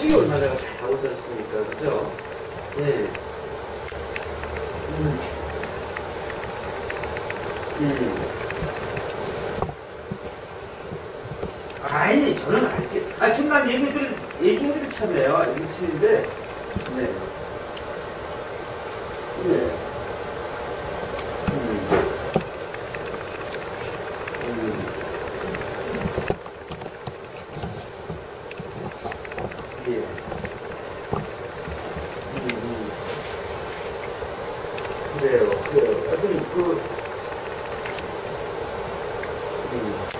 성식이 얼마나 다오지 않습니까? 그죠? 네. 음. 음. 아니, 저는 알지. 아, 지금 난 얘기들, 얘기들 참네요. 얘기치는데, 네. 네. 음. 음. here. Mm -hmm. Zero, zero. I think good. Mm.